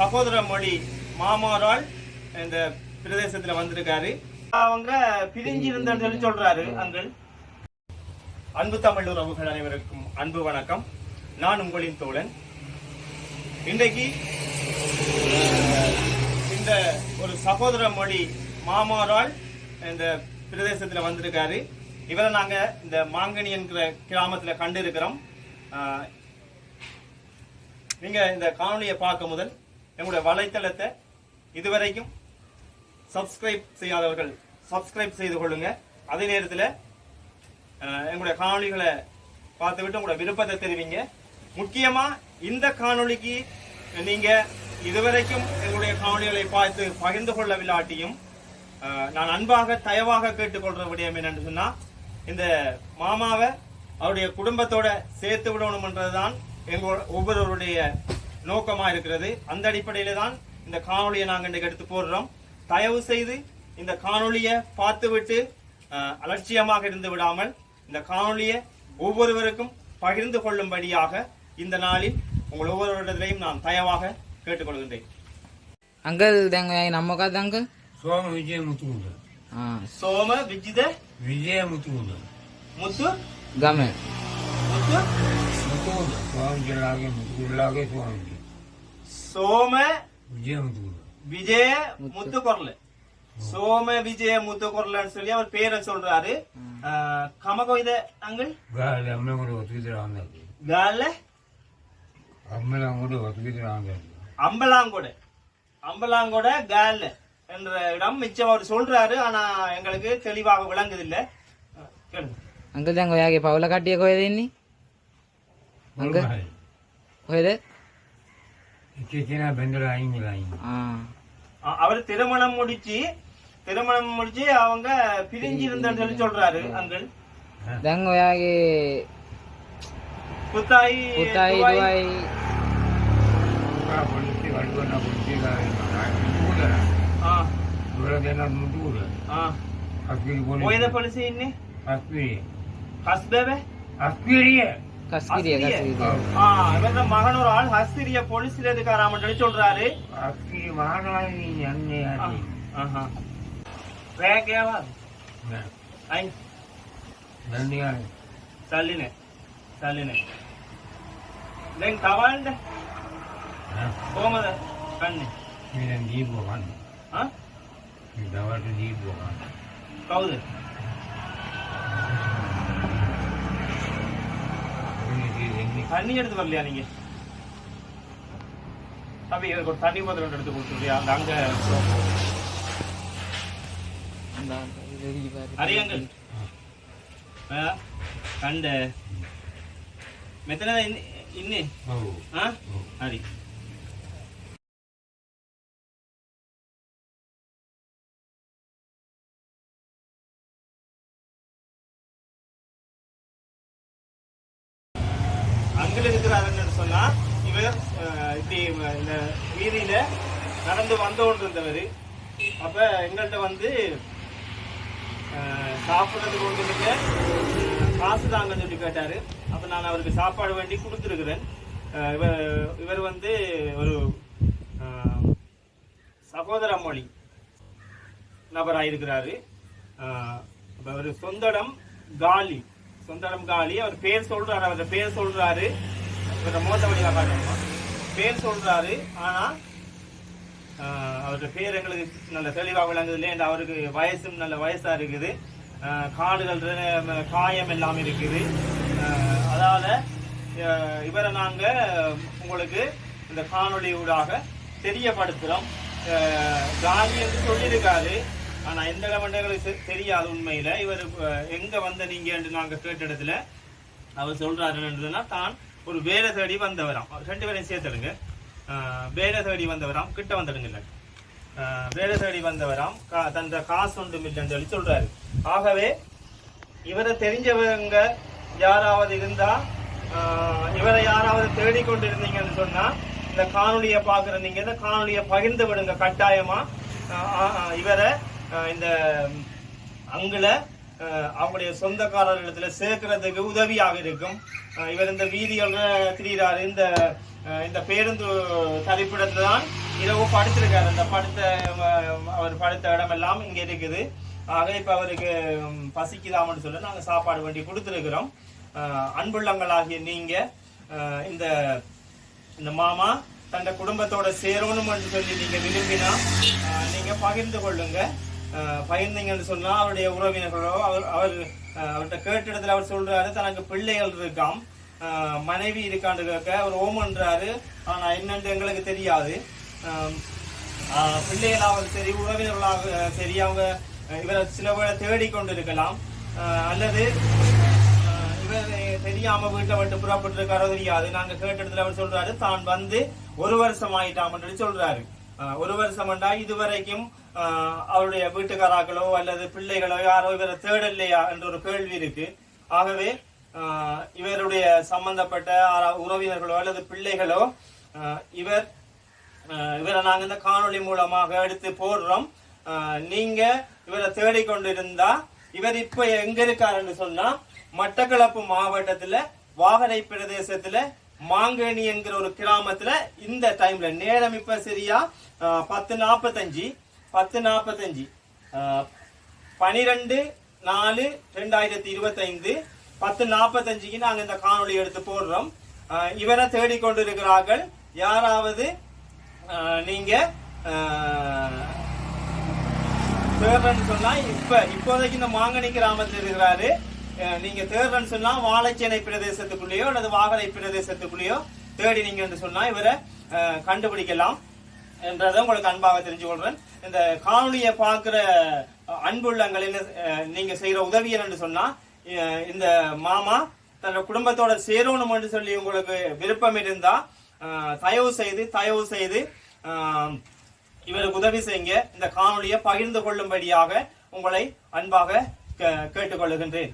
சகோதர மொழி மாமாரால் இந்த பிரதேசத்துல வந்திருக்காரு. அவங்க பிரிஞ்சு இருந்தேன்னு சொல்லி சொல்றாரு அங்கள். அன்பு தமிழ் உறவுகள் அனைவருக்கும் அன்பு வணக்கம். நான் உங்களின் தோழன். இன்றைக்கு இந்த ஒரு சகோதர மொழி மாமாரால் இந்த பிரதேசத்துல வந்திருக்காரு. இவரை நாங்க இந்த மாங்கனி என்கிற கிராமத்துல கண்டு இருக்கிறோம் நீங்க இந்த காணொலியை பார்க்க முதல் எங்களுடைய வலைத்தளத்தை இதுவரைக்கும் சப்ஸ்கிரைப் செய்யாதவர்கள் சப்ஸ்கிரைப் செய்து கொள்ளுங்க. அதே நேரத்தில் எங்களுடைய காணொளிகளை பார்த்துவிட்டு உங்களோட விருப்பத்தை தெரிவிங்க. முக்கியமா இந்த காணொளிக்கு நீங்க இதுவரைக்கும் எங்களுடைய காணொலிகளை பார்த்து பகிர்ந்து கொள்ளவில்லாட்டியும் நான் அன்பாக தயவாக கேட்டுக்கொள்ற விடயம் என்னன்னு சொன்னா இந்த மாமாவை அவருடைய குடும்பத்தோட சேர்த்து விடணும்ன்றதுதான் எங்களோட ஒவ்வொருவருடைய நோக்கமாக இருக்கிறது. அந்த அடிப்படையில தான் இந்த காணொலியை நாங்கள் இன்றைக்கு எடுத்து போடுறோம். தயவு செய்து இந்த காணொலியை பார்த்துவிட்டு அலட்சியமாக இருந்து விடாமல் இந்த காணொலியை ஒவ்வொருவருக்கும் பகிர்ந்து கொள்ளும்படியாக இந்த நாளில் உங்கள் ஒவ்வொருவரிடத்திலையும் நான் தயவாக கேட்டுக்கொள்கின்றேன். அங்கல் தாங்க நம்ம காது சோம விஜய முத்து சோம விஜித விஜய முத்து முத்து கமல். முத்து ಸೋಮ விஜய முத்துக்குரல் சோம விஜய முத்துக்குரல்னு சொல்லி அவர் பேரை சொல்றாரு. கமகோயித அங்கிள்? கால அம்மே கூட ஒத்துக்கிட்டு என்ற இடம் மிச்சம் அவர் சொல்றாரு. ஆனா எங்களுக்கு தெளிவாக விளங்குது இல்ல அங்கிள் தாங்க பவுல காட்டிய கோயதே அங்கே போயிரு அவர் திருமணம் முடிச்சு திருமணம் முடிச்சு அவங்க பிரிஞ்சு இருந்தான்னு சொல்லி சொல்றாரு அங்கிள் தங்கயாகி புத்தாயி புத்தாயி துவாய் போய் பலிசி இன்னி ஹஸ்பி ஹஸ்பேவே ஹஸ்பிரியே இவரது மகனூர் ஆள் ஹஸ்திரிய போலீஸ்ல இருக்காராமன்னு சொல்றாரு. வேகேவா சல்லினே சல்லினே. දැන් කවන්න කොහමද කන්නේ මේ දැන් දීපුව කන්න හා මේ දවල්ට දීපුව කන්න කවුද தண்ணி. எடுத்து வரலையா நீங்க? தம்பி எனக்கு ஒரு தண்ணி பத்திரம் எடுத்து கொடுத்துருவியா அந்த அங்க அறியங்கள் கண்ட. மெத்தனை இன்னி ஆ? ஹரி இருக்கிறாருன்னு சொன்னா இவர் இப்படி இந்த வீதியில நடந்து வந்து கொண்டிருந்தவர். அப்ப எங்கள்கிட்ட வந்து சாப்பிட்றதுக்கு ஒன்றுமில்ல காசு தாங்கன்னு சொல்லி கேட்டாரு. அப்ப நான் அவருக்கு சாப்பாடு வேண்டி கொடுத்துருக்குறேன். இவர் இவர் வந்து ஒரு சகோதர மொழி நபராக இருக்கிறாரு அவர் சொந்த இடம் காலி. சொந்த இடம் காலி. அவர் பேர் சொல்றாரு அவர் பேர் சொல்றாரு. இவர மோத்த வழியாக காட்டணுமா பேர் சொல்றாரு ஆனா ஆஹ், அவருடைய பேர் எங்களுக்கு நல்ல தெளிவாக விளங்குது இல்லை அவருக்கு வயசும் நல்ல வயசா இருக்குது. காடுகள் காயம் எல்லாம் இருக்குது. அதால் அதால இவரை நாங்க உங்களுக்கு இந்த காணொளி ஊடாக தெரியப்படுத்துறோம். ஆஹ், என்று சொல்லியிருக்காரு ஆனா எந்த இடம் தெரியாது உண்மையில. இவர் ஆஹ், எங்க வந்த நீங்க என்று நாங்க கேட்ட இடத்துல அவர் சொல்றாரு என்றுன்னா தான் ஒரு வேலை தேடி வந்தவராம். ரெண்டு பேரையும் சேர்த்துடுங்க. வேலை தேடி வந்தவராம் கிட்ட வந்துடுங்க இல்லை வேலை தேடி வந்தவராம் கா- தந்த காசு ஒன்றும் இல்லைன்னு சொல்லி சொல்றாரு. ஆகவே இவரை தெரிஞ்சவங்க யாராவது இருந்தா இவரை யாராவது தேடிக்கொண்டு இருந்தீங்கன்னு சொன்னா இந்த காணொலியை பாக்குற நீங்க இந்த காணொலியை பகிர்ந்து விடுங்க கட்டாயமா. இவரை இந்த அங்குல அவங்களுடைய சொந்தக்காரர்களிடத்தில் சேர்க்கிறதுக்கு உதவியாக இருக்கும். இவர் இந்த வீதிகள்ல திரிகிறார் இந்த இந்த பேருந்து தரிப்பிடத்தில் தான் இரவு படுத்திருக்காரு. அந்த படுத்த அவர் படுத்த இடமெல்லாம் இங்கே இருக்குது. ஆக இப்போ அவருக்கு பசிக்குதாமன்னு சொல்லி நாங்கள் சாப்பாடு வண்டி கொடுத்துருக்கிறோம். அன்புள்ளங்களாகிய நீங்கள் இந்த இந்த மாமா தந்த குடும்பத்தோட சேரணும்னு சொல்லி நீங்கள் விரும்பினா நீங்கள் பகிர்ந்து கொள்ளுங்கள் பயந்தீங்கன்னு சொன்னால் அவருடைய உறவினர்களோ அவர் அவர் அவர்கிட்ட கேட்ட இடத்துல அவர் சொல்றாரு தனக்கு பிள்ளைகள் இருக்காம். மனைவி இருக்கான்னு கேட்க அவர் ஓமன்றாரு ஆனால் என்னென்று எங்களுக்கு தெரியாது. பிள்ளைகளாக சரி உறவினர்களாக சரி அவங்க இவரை சில பேரை தேடிக்கொண்டு இருக்கலாம் அல்லது இவர் தெரியாம வீட்டை விட்டு புறப்பட்டிருக்காரோ தெரியாது. நாங்க கேட்ட இடத்துல அவர் சொல்றாரு தான் வந்து ஒரு வருஷம் ஆயிட்டாம் சொல்றாரு. ஒரு வருஷம்டா இதுவரைக்கும் அவருடைய வீட்டுக்காராக்களோ அல்லது பிள்ளைகளோ யாரோ இவரை தேடலையா என்ற ஒரு கேள்வி இருக்கு. ஆகவே இவருடைய சம்பந்தப்பட்ட உறவினர்களோ அல்லது பிள்ளைகளோ இவர் இவரை நாங்க இந்த காணொளி மூலமாக எடுத்து போடுறோம். நீங்க இவரை தேடிக்கொண்டிருந்தா இவர் இப்ப எங்க இருக்காருன்னு சொன்னா மட்டக்களப்பு மாவட்டத்துல வாகரை பிரதேசத்துல மாங்கனி என்கிற ஒரு கிராமத்துல இந்த டைம்ல நேரம் இப்ப சரியா? பத்து நாற்பத்தஞ்சு பத்து நாற்பத்தஞ்சு பனிரெண்டு நாலு ரெண்டாயிரத்தி இருபத்தைந்து. பத்து நாற்பத்தஞ்சுக்கு நாங்கள் இந்த காணொலி எடுத்து போடுறோம். இவரை தேடிக்கொண்டிருக்கிறார்கள். யாராவது நீங்க அஹ், சொன்னா இப்ப இப்போதைக்கு இந்த மாங்கனி கிராமத்தில் இருக்கிறாரு. நீங்க தேர்றன்னு சொன்னா வாழைச்சேனை பிரதேசத்துக்குள்ளேயோ அல்லது வாகலை பிரதேசத்துக்குள்ளேயோ தேடி நீங்க சொன்னா இவரை கண்டுபிடிக்கலாம் என்றதை உங்களுக்கு அன்பாக தெரிஞ்சு கொள்றேன். இந்த காணொலியை பார்க்கிற அன்புள்ளங்களில் அன்புள்ளங்கள் என்ன நீங்க செய்யற உதவி சொன்னா இந்த மாமா தன்னோட குடும்பத்தோட என்று சொல்லி உங்களுக்கு விருப்பம் இருந்தா தயவு செய்து தயவு செய்து இவருக்கு உதவி செய்யுங்க. இந்த காணொலியை பகிர்ந்து கொள்ளும்படியாக உங்களை அன்பாக கே- கேட்டுக்கொள்ளுகின்றேன்.